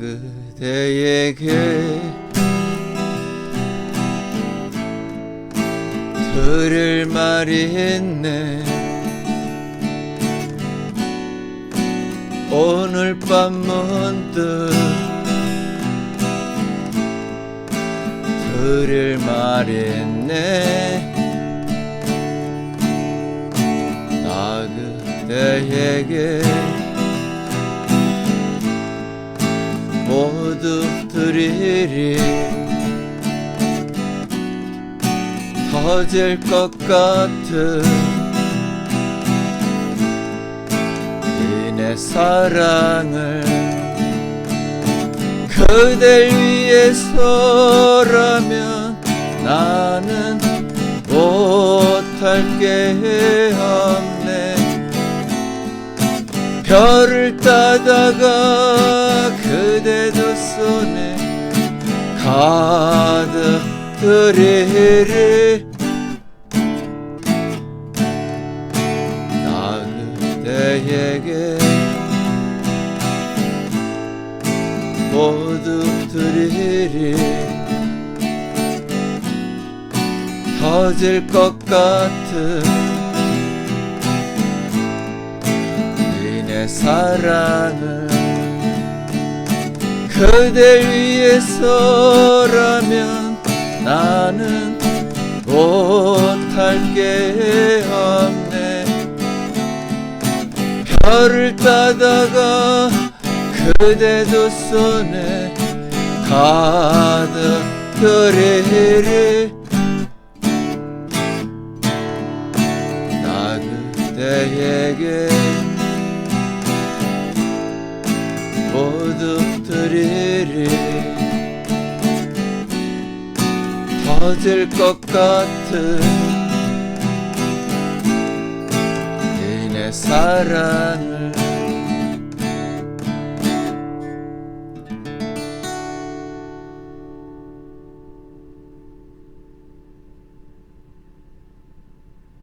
그대에게 들을 말이 있네. 오늘 밤 문득 들을 말이 있네. 나 그대에게 드리리. 터질 것 같은 이내 사랑을 그댈 위해서라면 나는 못할 게 없네. 별을 따다가 가득 드리리 나 그대에게 모두 드리리 터질 것 같은 이내 사랑을 그댈 위해서라면 나는 못할 게 없네. 별을 따다가 그대 두 손에 가득 드리리 나 그대에게 모두 드리리 터질 것 같은 이내 사랑을